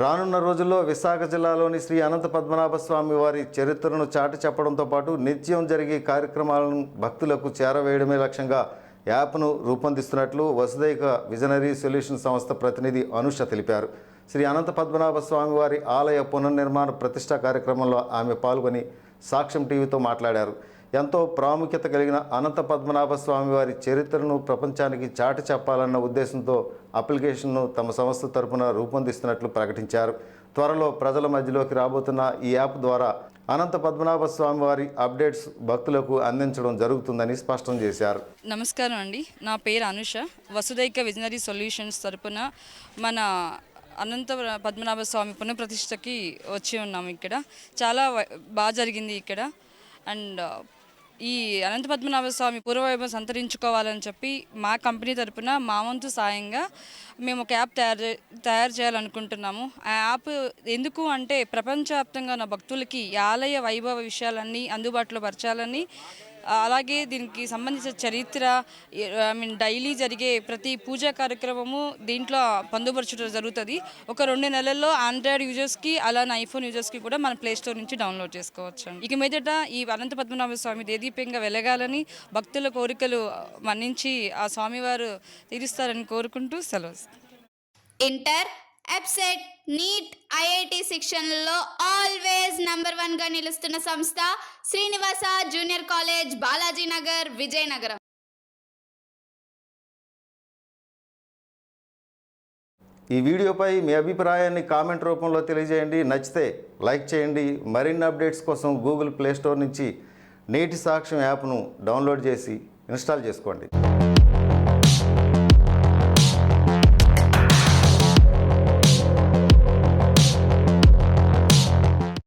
రానున్న రోజుల్లో విశాఖ జిల్లాలోని శ్రీ అనంత పద్మనాభ స్వామి వారి చరిత్రను చాటి చెప్పడంతో పాటు నిత్యం జరిగే కార్యక్రమాలను భక్తులకు చేరవేయడమే లక్ష్యంగా యాప్ను రూపొందిస్తున్నట్లు వసుదైక విజనరీ సొల్యూషన్ సంస్థ ప్రతినిధి అనుష తెలిపారు. శ్రీ అనంత పద్మనాభ స్వామి వారి ఆలయ పునర్నిర్మాణ ప్రతిష్ట కార్యక్రమంలో ఆమె పాల్గొని సాక్ష్యం టీవీతో మాట్లాడారు. ఎంతో ప్రాముఖ్యత కలిగిన అనంత పద్మనాభ స్వామి వారి చరిత్రను ప్రపంచానికి చాటి చెప్పాలన్న ఉద్దేశంతో అప్లికేషన్ను తమ సంస్థ తరపున రూపొందిస్తున్నట్లు ప్రకటించారు. త్వరలో ప్రజల మధ్యలోకి రాబోతున్న ఈ యాప్ ద్వారా అనంత పద్మనాభ స్వామి వారి అప్డేట్స్ భక్తులకు అందించడం జరుగుతుందని స్పష్టం చేశారు. నమస్కారం అండి. నా పేరు అనుష. వసుదైక విజనరీ సొల్యూషన్స్ తరపున మన అనంత పద్మనాభ స్వామి పునఃప్రతిష్టకి వచ్చి ఉన్నాము ఇక్కడ. చాలా బాగా జరిగింది ఇక్కడ. అండ్ ఈ అనంత పద్మనాభ స్వామి పూర్వవైభవం సంతరించుకోవాలని చెప్పి మా కంపెనీ తరపున మా వంతు సాయంగా మేము ఒక యాప్ తయారు చే- తయారు చేయాలనుకుంటున్నాము. ఆ యాప్ ఎందుకు అంటే ప్రపంచవ్యాప్తంగా ఉన్న భక్తులకి ఆలయ వైభవ విషయాలన్నీ అందుబాటులో పరచాలని అలాగే దీనికి సంబంధించిన చరిత్ర ఐ మీన్ డైలీ జరిగే ప్రతి పూజా కార్యక్రమము దీంట్లో పొందుపరచడం జరుగుతుంది. ఒక రెండు నెలల్లో ఆండ్రాయిడ్ యూజర్స్కి అలానే ఐఫోన్ యూజర్స్కి కూడా మన ప్లే స్టోర్ నుంచి డౌన్లోడ్ చేసుకోవచ్చు ఇక మీదట ఈ అనంత పద్మనాభ స్వామి దేదీప్యంగా వెలగాలని భక్తుల కోరికలు మన్నించి ఆ స్వామివారు తీరుస్తారని కోరుకుంటూ సెలవు. ఇంటర్ ఎప్సెట్ నీట్ ఐఐటి శిక్షణలో ఆల్వేస్ నంబర్ వన్గా నిలుస్తున్న సంస్థ శ్రీనివాస జూనియర్ కాలేజ్ బాలాజీ నగర్ విజయనగరం. ఈ వీడియోపై మీ అభిప్రాయాన్ని కామెంట్ రూపంలో తెలియజేయండి. నచ్చితే లైక్ చేయండి. మరిన్ని అప్డేట్స్ కోసం గూగుల్ ప్లే స్టోర్ నుంచి నేటి సాక్ష్యం యాప్ను డౌన్లోడ్ చేసి ఇన్స్టాల్ చేసుకోండి.